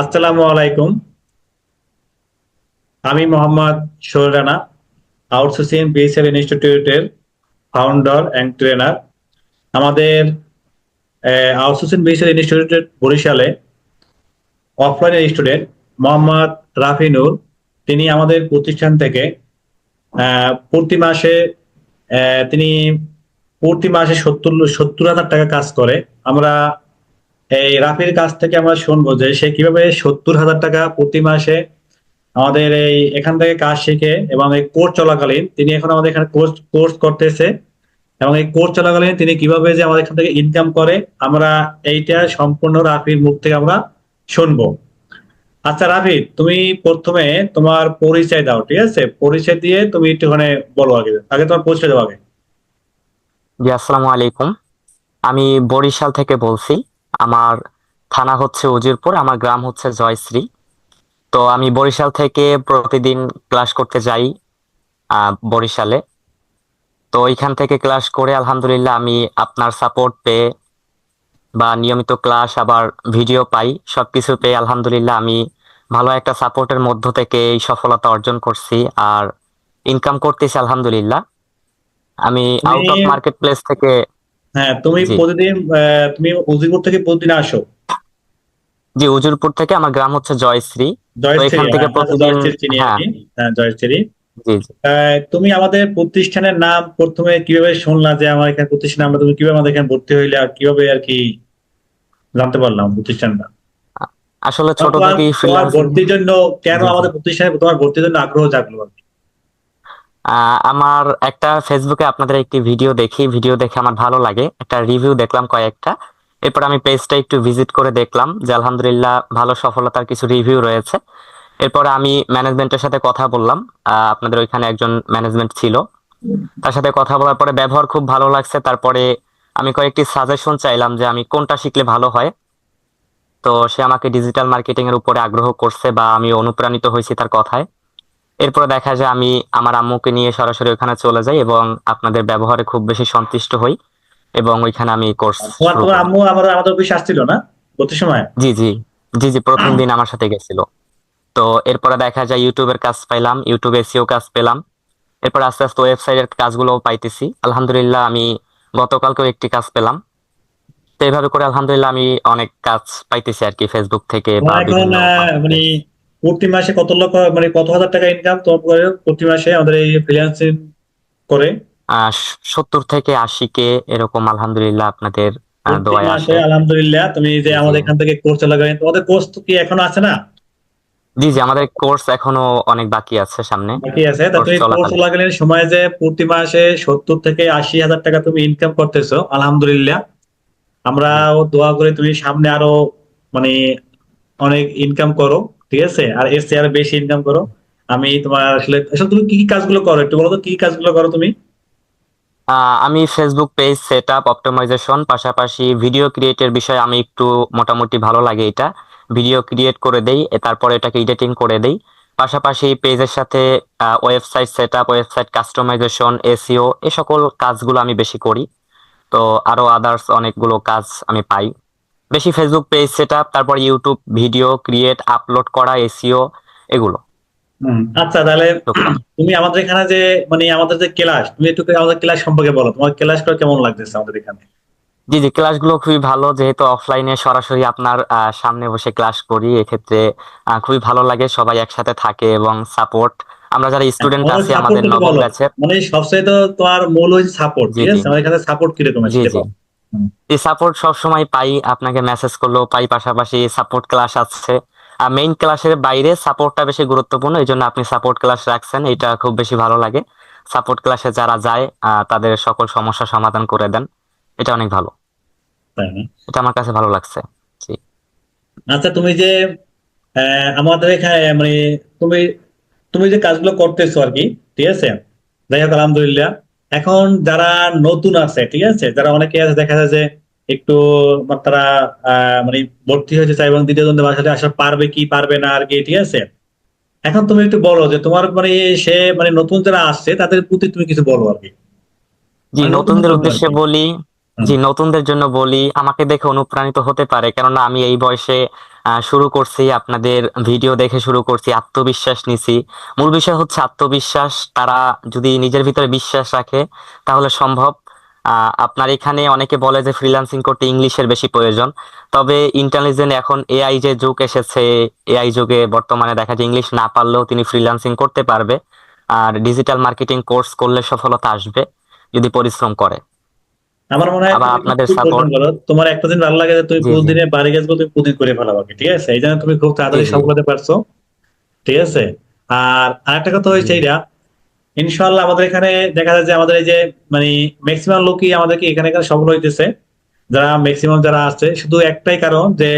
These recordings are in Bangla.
আসসালামু আলাইকুম। আমি মোহাম্মদ সোহেল রানা, আউটসোর্সিং বিএসএল ইনস্টিটিউটের ফাউন্ডার অ্যান্ড ট্রেনার আমাদের আউটসোর্সিং বিএসএল ইনস্টিটিউটের বরিশালে অফলাইন স্টুডেন্ট মোহাম্মদ রাফিনুর তিনি আমাদের প্রতিষ্ঠান থেকে প্রতি মাসে তিনি প্রতি মাসে সত্তর সত্তর হাজার টাকা কাজ করে। আমরা এই রাফির কাছ থেকে আমরা শুনব যে সে কীভাবে সত্তর হাজার টাকা প্রতি মাসে আমাদের এই এখান থেকে কাজ শিখে এবং এই কোর্স চলাকালীন তিনি এখন আমাদের এখানে কোর্স কোর্স করতেছে এবং এই কোর্স চলাকালীন তিনি কীভাবে যে আমাদের এখান থেকে ইনকাম করে, আমরা এইটা সম্পূর্ণ রাফির মুখ থেকে আমরা শুনব। আচ্ছা রাফি, তুমি প্রথমে তোমার পরিচয় দাও, ঠিক আছে? পরিচয় দিয়ে তুমি একটুখানি বলো আগে আগে তোমার পরিচয় দাও আগে। জি, আসসালামু আলাইকুম। আমি বরিশাল থেকে বলছি। আমার থানা হচ্ছে উজিরপুর আমার গ্রাম হচ্ছে জয়শ্রী। তো আমি বরিশাল থেকে প্রতিদিন ক্লাস করতে যাই বরিশালে। তো এখান থেকে ক্লাস করে আলহামদুলিল্লাহ আমি আপনার সাপোর্ট পেয়ে বা নিয়মিত ক্লাস আবার ভিডিও পাই সবকিছু পেয়ে আলহামদুলিল্লাহ আমি ভালো একটা সাপোর্টের মধ্য থেকে এই সফলতা অর্জন করছি আর ইনকাম করতেছি আলহামদুলিল্লাহ। আমি আউট অফ মার্কেট প্লেস থেকে হ্যাঁ তুমি প্রতিদিন তুমি উজিরপুর থেকে প্রতিদিন আসো। জি উজিরপুর থেকে আমার গ্রাম হচ্ছে জয়শ্রী। জয়শ্রী এখান থেকে হ্যাঁ, প্রতিদিন- হ্যাঁ। হ্যাঁ জয়শ্রী। তুমি আমাদের প্রতিষ্ঠানের নাম প্রথমে কীভাবে শুনলা যে আমার এখানে প্রতিষ্ঠান আমরা তুমি কীভাবে আমাদের এখানে ভর্তি হইলে আর কীভাবে আর কি জানতে পারলাম প্রতিষ্ঠানটা? আসলে ছোট থেকেই ভর্তির জন্য কেন। আমাদের প্রতিষ্ঠানে তোমার ভর্তির জন্য আগ্রহ জাগলো আর কি? আমার একটা ফেসবুকে আপনাদের একটি ভিডিও দেখি। ভিডিও দেখে আমার ভালো লাগে। একটা রিভিউ দেখলাম কয়েকটা। এরপর আমি পেজটা একটু ভিজিট করে দেখলাম যে আলহামদুলিল্লাহ ভালো সফলতার কিছু রিভিউ রয়েছে। এরপর আমি ম্যানেজমেন্টের সাথে কথা বললাম। আপনাদের ওইখানে একজন ম্যানেজমেন্ট ছিল। তার সাথে কথা বলার পরে ব্যবহার খুব ভালো লাগছে। তারপরে আমি কয়েকটি সাজেশন চাইলাম যে আমি কোনটা শিখলে ভালো হয়। তো সে আমাকে ডিজিটাল মার্কেটিং এর উপরে আগ্রহ করছে বা আমি অনুপ্রাণিত হয়েছি তার কথায়। এরপর দেখা যায় আমি আমার আম্মুকে নিয়ে সরাসরি ওখানে চলে যাই এবং আপনাদের ব্যবহারে খুব বেশি সন্তুষ্ট হই এবং ওইখানে আমি কোর্স তোমার তোমার আম্মু আমার আমাদের অফিসে আসছিল না? ভর্তির সময়? জি জি জি জি প্রথম দিন আমার সাথে গেছিল। তো এরপরে দেখা যায় ইউটিউবের কাজ পাইলাম ইউটিউব এসিও কাজ পেলাম। এরপর আস্তে আস্তে ওয়েবসাইটের কাজগুলো পাইতেছি। আলহামদুলিল্লাহ আমি গতকালকেও একটি কাজ পেলাম। তো এইভাবে করে আলহামদুলিল্লাহ আমি অনেক কাজ পাইতেছি আর কি ফেসবুক থেকে বা মানে প্রতি মাসে কত লক্ষ মানে কত হাজার টাকা ইনকাম তোমার করে প্রতি মাসে আমাদের এই ফ্রিল্যান্সিং করে? সত্তর থেকে আশি কে এরকম আলহামদুলিল্লাহ আপনাদের আসে। আলহামদুলিল্লাহ তুমি যে আমাদের এখান থেকে কোর্স লাগাই তোমাদের কোর্স তো কি এখনও আছে না? জি জি আমাদের কোর্স এখনও অনেক বাকি আছে সামনে। বাকি আছে তা তুমি কোর্স। চলাকালীন সময় যে প্রতি মাসে সত্তর থেকে আশি হাজার টাকা তুমি ইনকাম করতেছো আলহামদুলিল্লাহ। আমরাও দোয়া করে তুমি সামনে আরও মানে অনেক ইনকাম করো। ঠিক আছে? আর এর চেয়ে আরও বেশি ইনকাম করো। আমি তোমার আসলে আসলে তুমি কি কি কাজগুলো করো? একটু বলো তো, কি কাজগুলো করো তুমি? আমি Facebook page set up optimization পাশাপাশি ভিডিও ক্রিয়েটের বিষয়ে আমি একটু মোটামুটি ভালো লাগে এটা। ভিডিও ক্রিয়েট করে দেই, এ, তারপরে এটাকে এডিটিং করে দেই। পাশাপাশি পেজের সাথে website set up website customization SEO এই সকল কাজগুলো আমি বেশি করি। তো আরও আদার্স অনেকগুলো কাজ আমি পাই। বেশি ফেসবুক পেজ সেট আপ তারপর ইউটিউব ভিডিও ক্রিয়েট আপলোড করা এসিও এগুলো। আচ্ছা তাহলে তুমি আমাদের এখানে যে মানে আমাদের যে ক্লাস তুমি একটু আমাদের ক্লাস সম্পর্কে বলো তোমার ক্লাস করে কেমন লাগতেছে আমাদের এখানে? জি জি ক্লাসগুলো খুবই ভালো যেহেতু অফলাইনে সরাসরি আপনার সামনে বসে ক্লাস করি এক্ষেত্রে খুবই ভালো লাগে সবাই একসাথে থাকে এবং সাপোর্ট আমরা যারা স্টুডেন্ট আছি আমাদের নবম ব্যাচের মানে সবচেয়ে তো তোমার মূল হচ্ছে সাপোর্ট ঠিক আছে? আমাদের এখানে সাপোর্ট কীরকম জি আছে জি। এই সাপোর্ট সব সময় পাই আপনাকে মেসেজ করলেও পাই পাশাপাশি সাপোর্ট ক্লাস আছে। আর মেইন ক্লাসের বাইরে সাপোর্টটা বেশি গুরুত্বপূর্ণ এই জন্য আপনি সাপোর্ট ক্লাস রাখছেন এটা খুব বেশি ভালো লাগে। সাপোর্ট ক্লাসে যারা যায় তাদের সকল সমস্যা সমাধান করে দেন এটা অনেক ভালো। এটা আমার কাছে ভালো লাগছে জি। আচ্ছা তুমি যে আমাদের এখানে মানে তুমি তুমি যে কাজগুলো করতেছো আর কি ঠিক আছে? যাই হোক আলহামদুলিল্লাহ। এখন যারা নতুন আছে ঠিক আছে? যারা অনেকে আছে দেখা যায় যে একটু মানে তারা মানে ভর্তি হয়েছে চাই এবং দ্বিতীয় দ্বন্দ্বে বাসাতে আসা পারবে কি পারবে না আর কি ঠিক আছে? এখন তুমি একটু বলো যে তোমার মানে সে মানে নতুন যারা আসছে তাদের প্রতি তুমি কিছু বলো আর কি। জি মানে নতুনদের উদ্দেশ্যে বলি জি নতুনদের জন্য বলি আমাকে দেখে অনুপ্রাণিত হতে পারে। কেননা আমি এই বয়সে শুরু করছি, আপনাদের ভিডিও দেখে শুরু করছি, আত্মবিশ্বাস নিছি। মূল বিষয় হচ্ছে আত্মবিশ্বাস, তারা যদি নিজের ভিতরে বিশ্বাস রাখে, তাহলে সম্ভব। আপনার এখানে অনেকে বলে যে ফ্রিল্যান্সিং করতে ইংলিশের বেশি প্রয়োজন, তবে ইন্টেলিজেন্ট এখন এআই যে যুগ এসেছে এআই যুগে বর্তমানে দেখা যায় ইংলিশ না পারলেও তিনি ফ্রিল্যান্সিং করতে পারবে, আর ডিজিটাল মার্কেটিং কোর্স করলে সফলতা আসবে, যদি পরিশ্রম করে। আমার মনে হয় আপনাদের পরিশ্রম করো। তোমার একটা দিন ভালো লাগে যে তুমি জি, প্রতিদিনে জি। বাড়ি গেছো তুমি প্রতিদিন করে ফেলাবো আর কি, ঠিক আছে এই জন্য তুমি খুব তাড়াতাড়ি জি, জি। সফল হতে পারছ ঠিক আছে আর আরেকটা কথা হয়েছে জি। এটা ইনশাআল্লাহ আমাদের এখানে দেখা যায় যে আমাদের এই যে মানে ম্যাক্সিমাম লোকই আমাদেরকে এখানে এখানে সফল হইতেছে যারা ম্যাক্সিমাম যারা আছে শুধু একটাই কারণ যে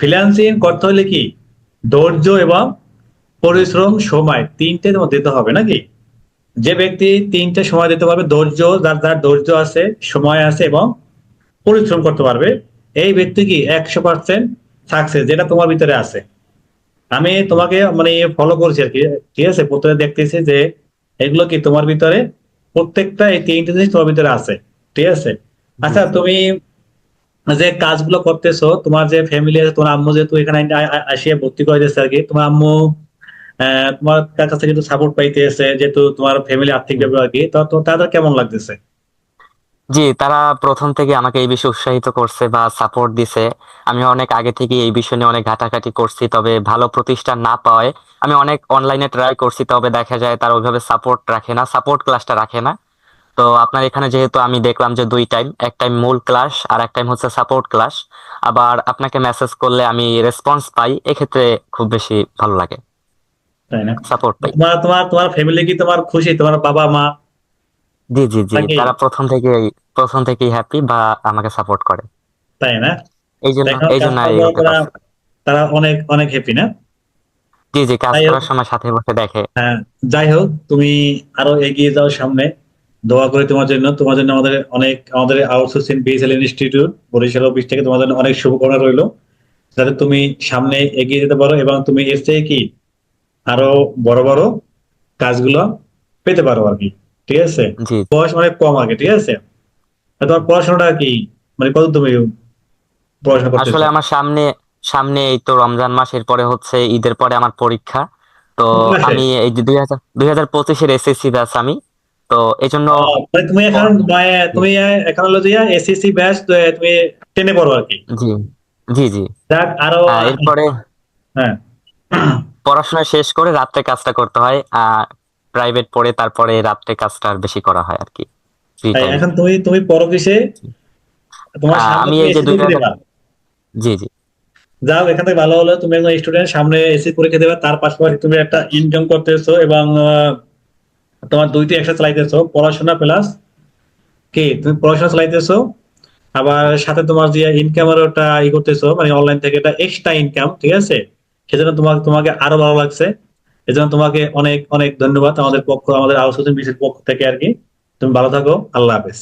ফ্রিল্যান্সিং করতে হলে কি ধৈর্য এবং পরিশ্রম সময় তিনটে তোমার দিতে হবে নাকি যে ব্যক্তি তিনটে সময় দিতে পারবে ধৈর্য যার যার ধৈর্য আছে সময় আছে এবং পরিশ্রম করতে পারবে এই ব্যক্তি কি একশো পার্সেন্ট সাকসেস যেটা তোমার ভিতরে আছে। আমি তোমাকে মানে ফলো করছি আর কি ঠিক আছে? প্রথমে দেখতেছি যে এগুলো কি তোমার ভিতরে প্রত্যেকটা এই তিনটে জিনিস তোমার ভিতরে আছে ঠিক আছে? আচ্ছা তুমি যে কাজগুলো করতেছো তোমার যে ফ্যামিলি আছে তোমার আম্মু যেহেতু এখানে আসিয়া ভর্তি করে দিয়েছে আর কি তোমার আম্মু তোমার কাছ কিন্তু সাপোর্ট পাইতেছে, যেহেতু তোমার ফ্যামিলি আর্থিক ব্যাপার আর কি, তো তাদের কেমন লাগতেছে? জি, তারা প্রথম থেকে আমাকে এই বিষয়ে উৎসাহিত করছে বা সাপোর্ট দিছে। আমি অনেক আগে থেকে এই বিষয় নিয়ে অনেক ঘাটাঘাটি করছি, তবে ভালো প্রতিষ্ঠান না পাওয়ায় আমি অনেক অনলাইনে ট্রাই করছি, তবে দেখা যায় তারা ওইভাবে সাপোর্ট রাখে না সাপোর্ট ক্লাসটা রাখে না। তো আপনার এখানে যেহেতু আমি দেখলাম যে দুই টাইম এক টাইম মূল ক্লাস আর এক টাইম হচ্ছে সাপোর্ট ক্লাস আবার আপনাকে মেসেজ করলে আমি রেসপন্স পাই, এক্ষেত্রে খুব বেশি ভালো লাগে। তাই না? সাপোর্ট পাই। তোমার তোমার তোমার ফ্যামিলি কি তোমার খুশি? তোমার বাবা মা? জি জি জি। তারা প্রথম থেকেই প্রথম থেকেই হ্যাপি বা আমাকে সাপোর্ট করে। তাই না? এই জন্য এই জন্য তারা অনেক অনেক হ্যাপি না? জি জি কাজ করার সময় সাথে বসে দেখে। হ্যাঁ যাই হোক তুমি আরও এগিয়ে যাও সামনে। দোয়া করি তোমার জন্য। তোমার জন্য আমাদের অনেক আমাদের outsourcing BSL institute Barishal office থেকে তোমার জন্য অনেক শুভকামনা রইল। যাতে তুমি সামনে এগিয়ে যেতে পারো এবং তুমি এর থেকে কি আরও বড় বড় কাজগুলো পেতে পারো আর কি ঠিক আছে? বয়স অনেক কম আগে ঠিক আছে? তোমার পড়াশোনাটা কি মানে কত তুমি পড়াশোনা আসলে আমার সামনে সামনে এই তো রমজান মাস এরপরে হচ্ছে ঈদের পরে আমার পরীক্ষা। তো আমি এই যে দুই হাজার দুই হাজার পঁচিশের এসএসসি ব্যাচ আমি। তো এই জন্য মানে তুমি এখন মানে তুমি এখন হলো যে এসএসসি ব্যাচ তুমি টেনে পড়ো আর কি? জি জি জি। যাক আরও এরপরে হ্যাঁ। পড়াশোনা শেষ করে রাত্রে কাজটা করতে হয় প্রাইভেট পড়ে তারপরে রাত্রে কাজটা আর বেশি করা হয় আর কি এখন তুমি তুমি পড়ো কিসে? তোমার আমি এই যে এসএসসি দুই পরীক্ষা হাজার- দেবা জি। জি যাও এখান থেকে ভালো হলো তুমি একজন স্টুডেন্ট সামনে এসএসসি পরীক্ষা দেবে তার পাশাপাশি তুমি একটা ইনকাম করতেছো এবং তোমার দুইটি একসাথে চালাইতেছো পড়াশোনা প্লাস কি? তুমি পড়াশোনা চালাইতেছো আবার সাথে তোমার যে ইনকামের ওটা ই করতেছো মানে অনলাইন থেকে এটা এক্সট্রা ইনকাম ঠিক আছে? সেজন্য তোমাকে তোমাকে আরও ভালো লাগছে। এজন্য তোমাকে অনেক অনেক ধন্যবাদ আমাদের পক্ষ, আমাদের আলোচনা বিশেষ পক্ষ থেকে আর কি। তুমি ভালো থাকো। আল্লাহ হাফেজ।